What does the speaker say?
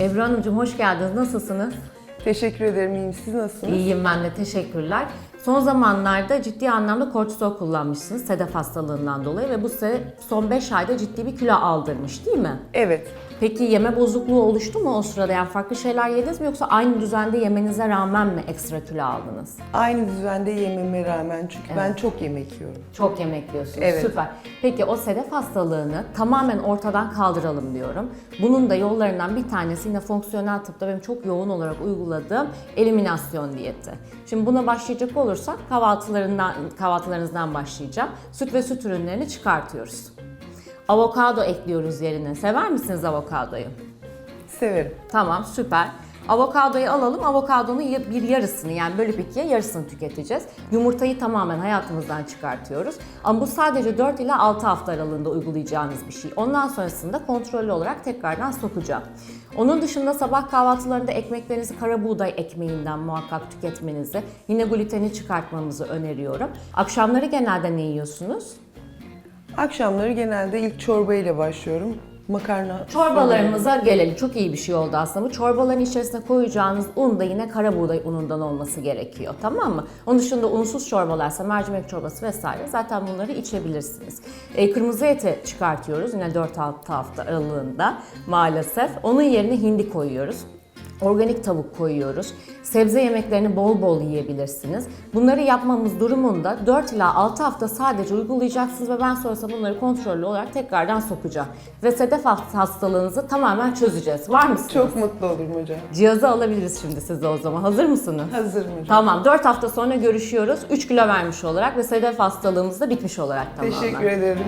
Ebru Hanımcığım hoş geldiniz. Nasılsınız? Teşekkür ederim. İyiyim. Siz nasılsınız? İyiyim ben de. Teşekkürler. Son zamanlarda ciddi anlamda kortizol kullanmışsınız sedef hastalığından dolayı ve bu size son 5 ayda ciddi bir kilo aldırmış değil mi? Evet. Peki yeme bozukluğu oluştu mu o sırada? Yani farklı şeyler yediniz mi yoksa aynı düzende yemenize rağmen mi ekstra kilo aldınız? Aynı düzende yememe rağmen çünkü ben çok yemek yiyorum. Çok yemek yiyorsunuz. Evet. Süper. Peki o sedef hastalığını tamamen ortadan kaldıralım diyorum. Bunun da yollarından bir tanesi yine fonksiyonel tıpta benim çok yoğun olarak uyguladığım eliminasyon diyeti. Şimdi buna başlayacak olursak kahvaltılarından kahvaltılarınızdan başlayacağım. Süt ve süt ürünlerini çıkartıyoruz. Avokado ekliyoruz yerine. Sever misiniz avokadoyu? Severim. Tamam süper. Avokadoyu alalım. Avokadonun bir yarısını yani bölüp ikiye yarısını tüketeceğiz. Yumurtayı tamamen hayatımızdan çıkartıyoruz. Ama bu sadece 4 ila 6 hafta aralığında uygulayacağınız bir şey. Ondan sonrasında kontrollü olarak tekrardan sokacağım. Onun dışında sabah kahvaltılarında ekmeklerinizi kara buğday ekmeğinden muhakkak tüketmenizi, yine gluteni çıkartmanızı öneriyorum. Akşamları genelde ne yiyorsunuz? Akşamları genelde ilk çorba ile başlıyorum. Makarna. Çorbalarımıza gelelim. Çok iyi bir şey oldu aslında. Bu çorbaların içerisine koyacağınız un da yine kara buğday unundan olması gerekiyor. Tamam mı? Onun dışında unsuz çorbalarsa mercimek çorbası vesaire zaten bunları içebilirsiniz. E, kırmızı eti çıkartıyoruz yine 4-6 hafta aralığında maalesef. Onun yerine hindi koyuyoruz. Organik tavuk koyuyoruz. Sebze yemeklerini bol bol yiyebilirsiniz. Bunları yapmamız durumunda 4 ila 6 hafta sadece uygulayacaksınız ve ben sonrasında bunları kontrollü olarak tekrardan sokacağım. Ve sedef hastalığınızı tamamen çözeceğiz. Var mısınız? Çok mutlu olurum hocam. Cihazı alabiliriz şimdi size o zaman. Hazır mısınız? Hazırım hocam. Tamam 4 hafta sonra görüşüyoruz. 3 kilo vermiş olarak ve sedef hastalığımız da bitmiş olarak tamamen. Teşekkür ederim.